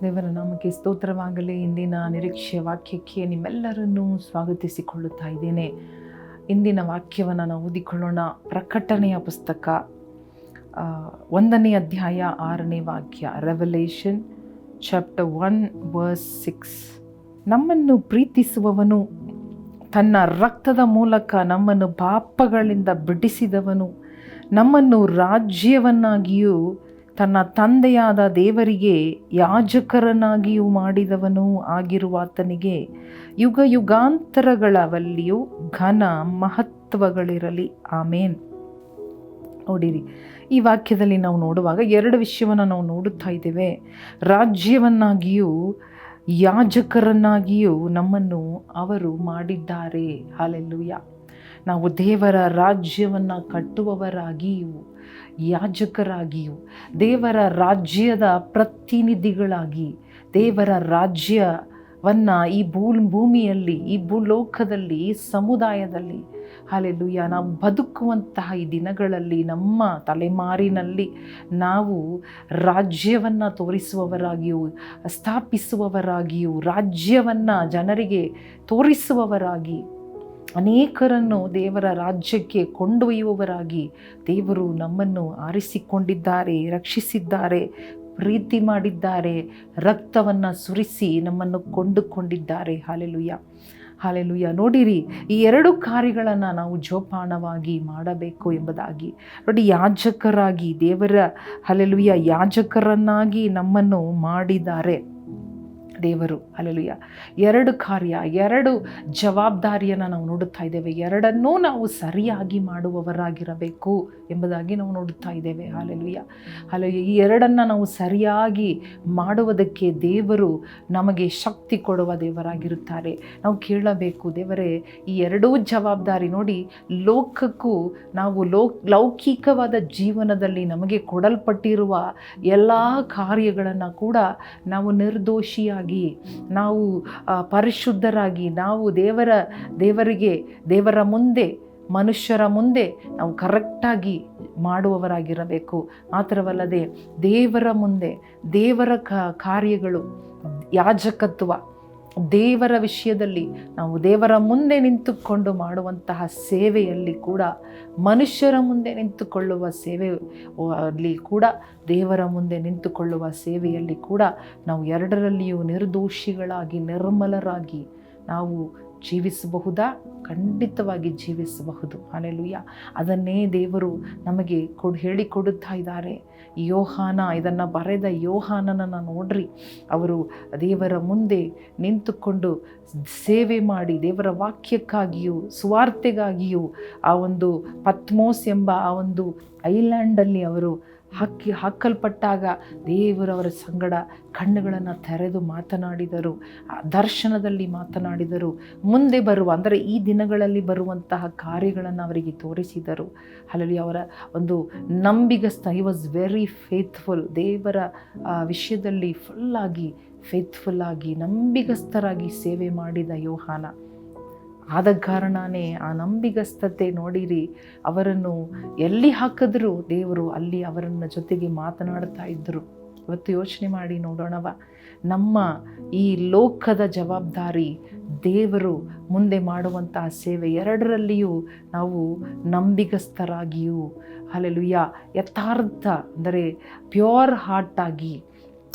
ದೇವರ ನಾಮಕ್ಕೆ ಸ್ತೋತ್ರವಾಗಲಿ, ಇಂದಿನ ನಿರೀಕ್ಷೆಯ ವಾಕ್ಯಕ್ಕೆ ನಿಮ್ಮೆಲ್ಲರನ್ನೂ ಸ್ವಾಗತಿಸಿಕೊಳ್ಳುತ್ತಾ ಇದ್ದೇನೆ. ಇಂದಿನ ವಾಕ್ಯವನ್ನು ನಾವು ಓದಿಕೊಳ್ಳೋಣ. ಪ್ರಕಟಣೆಯ ಪುಸ್ತಕ ಒಂದನೇ ಅಧ್ಯಾಯ, ಆರನೇ ವಾಕ್ಯ revelation chapter one verse six ನಮ್ಮನ್ನು ಪ್ರೀತಿಸುವವನು, ತನ್ನ ರಕ್ತದ ಮೂಲಕ ನಮ್ಮನ್ನು ಪಾಪಗಳಿಂದ ಬಿಡಿಸಿದವನು, ನಮ್ಮನ್ನು ರಾಜ್ಯವನ್ನಾಗಿಯೂ ತನ್ನ ತಂದೆಯಾದ ದೇವರಿಗೆ ಯಾಜಕರನಾಗಿಯೂ ಮಾಡಿದವನೂ ಆಗಿರುವ ಆತನಿಗೆ ಯುಗ ಯುಗಾಂತರಗಳವಲ್ಲಿಯೂ ಘನ ಮಹತ್ವಗಳಿರಲಿ. ಆಮೇನ್. ನೋಡಿರಿ, ಈ ವಾಕ್ಯದಲ್ಲಿ ನಾವು ನೋಡುವಾಗ ಎರಡು ವಿಷಯವನ್ನು ನಾವು ನೋಡುತ್ತಾ ಇದ್ದೇವೆ. ರಾಜ್ಯವನ್ನಾಗಿಯೂ ಯಾಜಕರನ್ನಾಗಿಯೂ ನಮ್ಮನ್ನು ಅವರು ಮಾಡಿದ್ದಾರೆ. ಹಾಲೆಲ್ಲೂಯ. ನಾವು ದೇವರ ರಾಜ್ಯವನ್ನು ಕಟ್ಟುವವರಾಗಿಯೂ ಯಾಜಕರಾಗಿಯೂ, ದೇವರ ರಾಜ್ಯದ ಪ್ರತಿನಿಧಿಗಳಾಗಿ, ದೇವರ ರಾಜ್ಯವನ್ನು ಈ ಭೂಲ್, ಭೂಮಿಯಲ್ಲಿ, ಈ ಭೂಲೋಕದಲ್ಲಿ, ಈ ಸಮುದಾಯದಲ್ಲಿ ಹಾಲೆಲುಯ್ಯ ನಾವು ಬದುಕುವಂತಹ ಈ ದಿನಗಳಲ್ಲಿ, ನಮ್ಮ ತಲೆಮಾರಿನಲ್ಲಿ ನಾವು ರಾಜ್ಯವನ್ನು ತೋರಿಸುವವರಾಗಿಯೂ, ಸ್ಥಾಪಿಸುವವರಾಗಿಯೂ, ರಾಜ್ಯವನ್ನು ಜನರಿಗೆ ತೋರಿಸುವವರಾಗಿ ಅನೇಕರನ್ನು ದೇವರ ರಾಜ್ಯಕ್ಕೆ ಕೊಂಡೊಯ್ಯುವವರಾಗಿ ದೇವರು ನಮ್ಮನ್ನು ಆರಿಸಿಕೊಂಡಿದ್ದಾರೆ, ರಕ್ಷಿಸಿದ್ದಾರೆ, ಪ್ರೀತಿ ಮಾಡಿದ್ದಾರೆ, ರಕ್ತವನ್ನು ಸುರಿಸಿ ನಮ್ಮನ್ನು ಕೊಂಡುಕೊಂಡಿದ್ದಾರೆ. ಹಾಲೆಲುಯ್ಯ. ಹಾಲೆಲುಯ್ಯ. ನೋಡಿರಿ, ಈ ಎರಡು ಕಾರ್ಯಗಳನ್ನು ನಾವು ಜೋಪಾನವಾಗಿ ಮಾಡಬೇಕು ಎಂಬುದಾಗಿ. ನೋಡಿ, ಯಾಜಕರಾಗಿ ದೇವರ, ಹಲೆಲುಯ್ಯ, ಯಾಜಕರನ್ನಾಗಿ ನಮ್ಮನ್ನು ಮಾಡಿದ್ದಾರೆ. ದೇವರು. ಅಲ್ಲಲುಯ್ಯ ಎರಡು ಕಾರ್ಯ, ಎರಡು ಜವಾಬ್ದಾರಿಯನ್ನು ನಾವು ನೋಡುತ್ತಾ ಇದ್ದೇವೆ. ಎರಡನ್ನೂ ನಾವು ಸರಿಯಾಗಿ ಮಾಡುವವರಾಗಿರಬೇಕು ಎಂಬುದಾಗಿ ನಾವು ನೋಡುತ್ತಾ ಇದ್ದೇವೆ. ಹಾಲೆಲುಯ್ಯ ಹಾಲೆಲುಯ್ಯ ಈ ಎರಡನ್ನು ನಾವು ಸರಿಯಾಗಿ ಮಾಡುವುದಕ್ಕೆ ದೇವರು ನಮಗೆ ಶಕ್ತಿ ಕೊಡುವ ದೇವರಾಗಿರುತ್ತಾರೆ. ನಾವು ಕೇಳಬೇಕು, ದೇವರೇ, ಈ ಎರಡೂ ಜವಾಬ್ದಾರಿ ನೋಡಿ ಲೋಕಕ್ಕೂ ನಾವು ಲೋ ಲೌಕಿಕವಾದ ಜೀವನದಲ್ಲಿ ನಮಗೆ ಕೊಡಲ್ಪಟ್ಟಿರುವ ಎಲ್ಲ ಕಾರ್ಯಗಳನ್ನು ಕೂಡ ನಾವು ನಿರ್ದೋಷಿಯಾಗಿ ನಾವು ಪರಿಶುದ್ಧರಾಗಿ, ನಾವು ದೇವರ, ದೇವರಿಗೆ, ದೇವರ ಮುಂದೆ, ಮನುಷ್ಯರ ಮುಂದೆ ನಾವು ಕರೆಕ್ಟಾಗಿ ಮಾಡುವವರಾಗಿರಬೇಕು. ಮಾತ್ರವಲ್ಲದೆ ದೇವರ ಮುಂದೆ, ದೇವರ ಕಾರ್ಯಗಳು, ಯಾಜಕತ್ವ ದೇವರ ವಿಷಯದಲ್ಲಿ ನಾವು ದೇವರ ಮುಂದೆ ನಿಂತುಕೊಂಡು ಮಾಡುವಂತಹ ಸೇವೆಯಲ್ಲಿ ಕೂಡ, ಮನುಷ್ಯರ ಮುಂದೆ ನಿಂತುಕೊಳ್ಳುವ ಸೇವೆ ಅಲ್ಲಿ ಕೂಡ, ದೇವರ ಮುಂದೆ ನಿಂತುಕೊಳ್ಳುವ ಸೇವೆಯಲ್ಲಿ ಕೂಡ ನಾವು ಎರಡರಲ್ಲಿಯೂ ನಿರ್ದೋಷಿಗಳಾಗಿ, ನಿರ್ಮಲರಾಗಿ ನಾವು ಜೀವಿಸಬಹುದಾ? ಖಂಡಿತವಾಗಿ ಜೀವಿಸಬಹುದು. ಅಲೆಲುಯ್ಯ ಅದನ್ನೇ ದೇವರು ನಮಗೆ ಕೊಡು, ಹೇಳಿಕೊಡುತ್ತಾ ಇದ್ದಾರೆ. ಯೋಹಾನ, ಇದನ್ನು ಬರೆದ ಯೋಹಾನನನ್ನು ನೋಡ್ರಿ. ಅವರು ದೇವರ ಮುಂದೆ ನಿಂತುಕೊಂಡು ಸೇವೆ ಮಾಡಿ, ದೇವರ ವಾಕ್ಯಕ್ಕಾಗಿಯೂ, ಸುವಾರ್ತೆಗಾಗಿಯೂ ಆ ಒಂದು ಪತ್ಮೋಸ್ ಎಂಬ ಆ ಒಂದು ಐಲ್ಯಾಂಡಲ್ಲಿ ಅವರು ಹಾಕಿ ಹಾಕಲ್ಪಟ್ಟಾಗ ದೇವರವರ ಸಂಗಡ ಕಣ್ಣುಗಳನ್ನು ತೆರೆದು ಮಾತನಾಡಿದರು. ದರ್ಶನದಲ್ಲಿ ಮಾತನಾಡಿದರು. ಮುಂದೆ ಬರುವ, ಅಂದರೆ ಈ ದಿನಗಳಲ್ಲಿ ಬರುವಂತಹ ಕಾರ್ಯಗಳನ್ನು ಅವರಿಗೆ ತೋರಿಸಿದರು. ಅಲ್ಲಿ ಅವರ ಒಂದು ನಂಬಿಗಸ್ತ ಐ ವಾಸ್ ವೆರಿ ಫೇತ್ಫುಲ್ ದೇವರ ವಿಷಯದಲ್ಲಿ ಫುಲ್ಲಾಗಿ ಫೇತ್ಫುಲ್ಲಾಗಿ ನಂಬಿಗಸ್ತರಾಗಿ ಸೇವೆ ಮಾಡಿದ ಯೋಹಾನ. ಆದ ಕಾರಣನೇ ಆ ನಂಬಿಗಸ್ತತೆ ನೋಡಿರಿ, ಅವರನ್ನು ಎಲ್ಲಿ ಹಾಕಿದ್ರು ದೇವರು ಅಲ್ಲಿ ಅವರನ್ನ ಜೊತೆಗೆ ಮಾತನಾಡ್ತಾ ಇದ್ದರು. ಇವತ್ತು ಯೋಚನೆ ಮಾಡಿ ನೋಡೋಣವ, ನಮ್ಮ ಈ ಲೋಕದ ಜವಾಬ್ದಾರಿ ದೇವರು ಮುಂದೆ ಮಾಡುವಂಥ ಸೇವೆ ಎರಡರಲ್ಲಿಯೂ ನಾವು ನಂಬಿಗಸ್ತರಾಗಿಯೂ ಅಲ್ಲೆಲುಯ್ಯ ಯಥಾರ್ಥ ಅಂದರೆ ಪ್ಯೂರ್ ಹಾರ್ಟಾಗಿ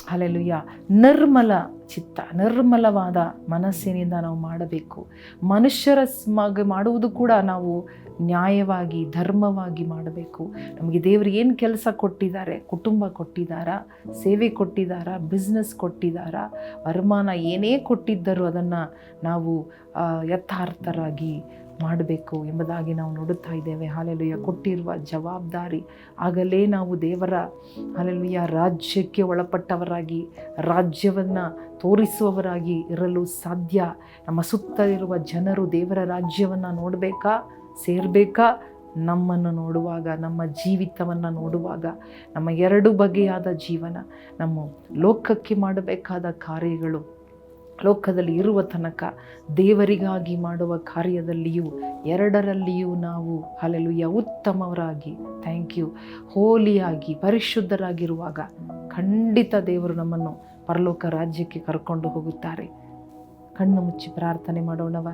ಅಲ್ಲೆಲುಯ್ಯ ನಿರ್ಮಲ ಚಿತ್ತ, ನಿರ್ಮಲವಾದ ಮನಸ್ಸಿನಿಂದ ನಾವು ಮಾಡಬೇಕು. ಮನುಷ್ಯರ ಸ್ಮಗ ಮಾಡುವುದು ಕೂಡ ನಾವು ನ್ಯಾಯವಾಗಿ, ಧರ್ಮವಾಗಿ ಮಾಡಬೇಕು. ನಮಗೆ ದೇವರು ಏನು ಕೆಲಸ ಕೊಟ್ಟಿದ್ದಾರೆ? ಕುಟುಂಬ ಕೊಟ್ಟಿದ್ದಾರಾ? ಸೇವೆ ಕೊಟ್ಟಿದ್ದಾರಾ? ಬಿಸ್ನೆಸ್ ಕೊಟ್ಟಿದ್ದಾರಾ? ವರಮಾನ ಏನೇ ಕೊಟ್ಟಿದ್ದರೂ ಅದನ್ನು ನಾವು ಯಥಾರ್ಥರಾಗಿ ಮಾಡಬೇಕು ಎಂಬುದಾಗಿ ನಾವು ನೋಡುತ್ತಾ ಇದ್ದೇವೆ. ಹಾಲೆಲುಯ್ಯ. ಕೊಟ್ಟಿರುವ ಜವಾಬ್ದಾರಿ. ಆಗಲೇ ನಾವು ದೇವರ, ಹಾಲೆಲುಯ್ಯ, ರಾಜ್ಯಕ್ಕೆ ಒಳಪಟ್ಟವರಾಗಿ, ರಾಜ್ಯವನ್ನು ತೋರಿಸುವವರಾಗಿ ಇರಲು ಸಾಧ್ಯ. ನಮ್ಮ ಸುತ್ತ ಇರುವ ಜನರು ದೇವರ ರಾಜ್ಯವನ್ನು ನೋಡಬೇಕಾ? ಸೇರಬೇಕಾ? ನಮ್ಮನ್ನು ನೋಡುವಾಗ, ನಮ್ಮ ಜೀವಿತವನ್ನು ನೋಡುವಾಗ, ನಮ್ಮ ಎರಡು ಬಗೆಯಾದ ಜೀವನ, ನಮ್ಮ ಲೋಕಕ್ಕೆ ಮಾಡಬೇಕಾದ ಕಾರ್ಯಗಳು ಲೋಕದಲ್ಲಿ ಇರುವ ತನಕ ದೇವರಿಗಾಗಿ ಮಾಡುವ ಕಾರ್ಯದಲ್ಲಿಯೂ ಎರಡರಲ್ಲಿಯೂ ನಾವು ಅಲೆಲುಯ್ಯ ಉತ್ತಮವರಾಗಿ ಥ್ಯಾಂಕ್ ಯು ಹೋಲಿಯಾಗಿ ಪರಿಶುದ್ಧರಾಗಿರುವಾಗ ಖಂಡಿತ ದೇವರು ನಮ್ಮನ್ನು ಪರಲೋಕ ರಾಜ್ಯಕ್ಕೆ ಕರ್ಕೊಂಡು ಹೋಗುತ್ತಾರೆ. ಕಣ್ಣು ಮುಚ್ಚಿ ಪ್ರಾರ್ಥನೆ ಮಾಡೋಣವ.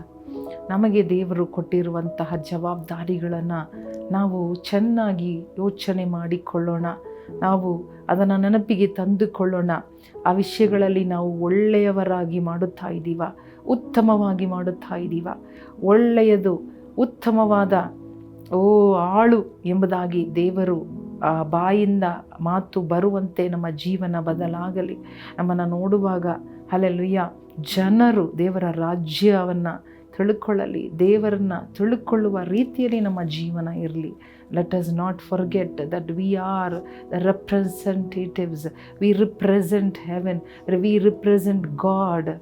ನಮಗೆ ದೇವರು ಕೊಟ್ಟಿರುವಂತಹ ಜವಾಬ್ದಾರಿಗಳನ್ನು ನಾವು ಚೆನ್ನಾಗಿ ಯೋಚನೆ ಮಾಡಿಕೊಳ್ಳೋಣ. ನಾವು ಅದನ್ನು ನೆನಪಿಗೆ ತಂದುಕೊಳ್ಳೋಣ. ಆ ವಿಷಯಗಳಲ್ಲಿ ನಾವು ಒಳ್ಳೆಯವರಾಗಿ ಮಾಡುತ್ತಾ ಇದ್ದೀವ? ಉತ್ತಮವಾಗಿ ಮಾಡುತ್ತಾ ಇದ್ದೀವ? ಒಳ್ಳೆಯದು, ಉತ್ತಮವಾದ, ಓ, ಆಳು ಎಂಬುದಾಗಿ ದೇವರು ಆ ಬಾಯಿಂದ ಮಾತು ಬರುವಂತೆ ನಮ್ಮ ಜೀವನ ಬದಲಾಗಲಿ. ನಮ್ಮನ್ನು ನೋಡುವಾಗ ಅಲ್ಲೆಲ್ಲುಯ್ಯ ಜನರು ದೇವರ ರಾಜ್ಯವನ್ನು ತಿಳ್ಕೊಳ್ಳಲಿ. ದೇವರನ್ನು ತಿಳ್ಕೊಳ್ಳುವ ರೀತಿಯಲ್ಲಿ ನಮ್ಮ ಜೀವನ ಇರಲಿ. let us not forget that we are the representatives. We represent heaven, we represent God.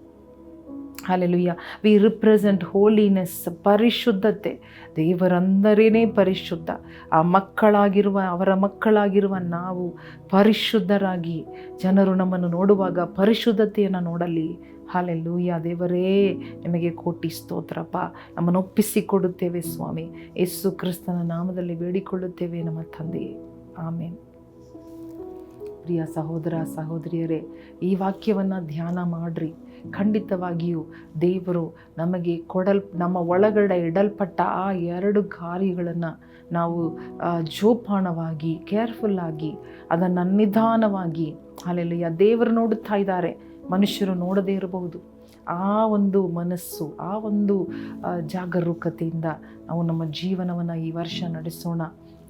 Hallelujah we represent holiness ಪರಿಶುದ್ಧತೆ. ದೇವರಂದರೇನೇ ಪರಿಶುದ್ಧ. ಆ ಮಕ್ಕಳಾಗಿರುವ, ಅವರ ಮಕ್ಕಳಾಗಿರುವ ನಾವು ಪರಿಶುದ್ಧರಾಗಿ ಜನರು ನಮ್ಮನ್ನು ನೋಡುವಾಗ ಪರಿಶುದ್ಧತೆಯನ್ನು ನೋಡಲಿ. ಹಾಲೆಲ್ಲೂಯ್ಯ ದೇವರೇ, ನಿಮಗೆ ಕೋಟಿ ಸ್ತೋತ್ರಪ್ಪ. ನಮ್ಮನ್ನು ಒಪ್ಪಿಸಿಕೊಡುತ್ತೇವೆ ಸ್ವಾಮಿ. ಯೇಸು ಕ್ರಿಸ್ತನ ನಾಮದಲ್ಲಿ ಬೇಡಿಕೊಳ್ಳುತ್ತೇವೆ ನಮ್ಮ ತಂದೆಯೇ ಆಮೇನ್ ಪ್ರಿಯ ಸಹೋದರ, ಸಹೋದರಿಯರೇ, ಈ ವಾಕ್ಯವನ್ನು ಧ್ಯಾನ ಮಾಡ್ರಿ. ಖಂಡಿತವಾಗಿಯೂ ದೇವರು ನಮಗೆ ಕೊಡಲ್, ನಮ್ಮ ಒಳಗಡೆ ಇಡಲ್ಪಟ್ಟ ಆ ಎರಡು ಕಾರ್ಯಗಳನ್ನು ನಾವು ಜೋಪಾನವಾಗಿ ಕೇರ್ಫುಲ್ಲಾಗಿ ಅದನ್ನು ನಿಧಾನವಾಗಿ ಅಲ್ಲೆಲ್ಲ ದೇವರು ನೋಡುತ್ತಾ ಇದ್ದಾರೆ, ಮನುಷ್ಯರು ನೋಡದೇ ಇರಬಹುದು. ಆ ಒಂದು ಮನಸ್ಸು, ಆ ಒಂದು ಜಾಗರೂಕತೆಯಿಂದ ನಾವು ನಮ್ಮ ಜೀವನವನ್ನು ಈ ವರ್ಷ ನಡೆಸೋಣ.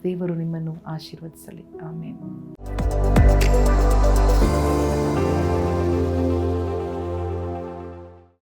ದೇವರು ನಿಮ್ಮನ್ನು ಆಶೀರ್ವದಿಸಲಿ. ಆಮೇಲೆ